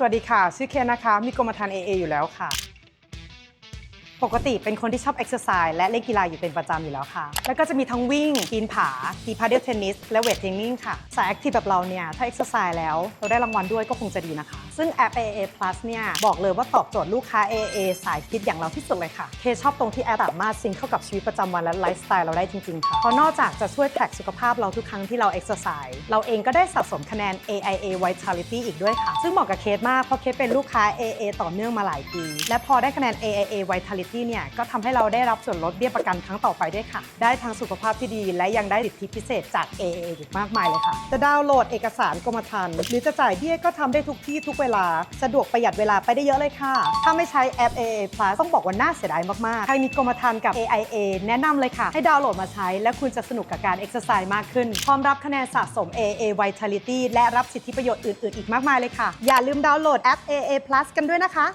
สวัสดีค่ะ ชื่อเคนนะคะ มีกรมธรรม์ AA อยู่แล้วค่ะ ปกติเป็นคนที่ชอบเอ็กซ์ไซส์และเล่นกีฬาอยู่เป็นประจำอยู่แล้วค่ะ แล้วก็จะมีทั้งวิ่งปีนผาตีพาเดลเทนนิส และเวทเทรนนิ่งค่ะ สายแอคทีฟแบบเราเนี่ย ถ้าเอ็กซ์ไซส์แล้ว เราได้รางวัลด้วยก็คงจะดีนะคะ ซึ่งแอป AA Plus เนี่ย บอกเลยว่าตอบโจทย์ลูกค้า AA สายฟิตอย่างเราที่สุดเลยค่ะ เคชอบตรงที่แอปสามารถซิงเข้ากับชีวิตประจำวันและไลฟ์สไตล์เราได้จริงๆค่ะเพราะนอกจากจะช่วยแท็กสุขภาพเราทุกครั้งที่เราเอ็กซ์ไซส์เราเองก็ได้สะสมคะแนน AIA Vitality อีกด้วยค่ะ ซึ่งเหมาะกับเคสมากเพราะเคสเป็นลูกค้า AA ต่อเนื่องมาหลายปี และพอได้คะแนน AIA Vitality เนี่ยก็ทำให้เราได้รับส่วนลดเบี้ยประกันครั้งต่อไปด้วยค่ะ ได้ทั้งสุขภาพที่ดี และยังได้สิทธิพิเศษจาก AA อีกมากมายเลยค่ะ จะดาวน์โหลดเอกสารกรมธรรม์หรือจะจ่ายเบี้ยก็ทำได้ทุกที่ทุกเวลา สะดวกประหยัดเวลาไปได้เยอะเลยค่ะ ถ้าไม่ใช้แอป AA Plus ต้องบอกว่าน่าเสียดายมากๆ ใครมีกรมธรรม์กับ AIA แนะนำเลยค่ะ ให้ดาวน์โหลดมาใช้ และคุณจะสนุกกับการเอ็กซ์ไซส์มากขึ้น พร้อมรับคะแนนสะสม AA Vitality และรับสิทธิประโยชน์อื่นๆ อีกมากมายเลยค่ะ อย่าลืมดาวน์โหลดแอป AA Plus กันด้วยนะคะ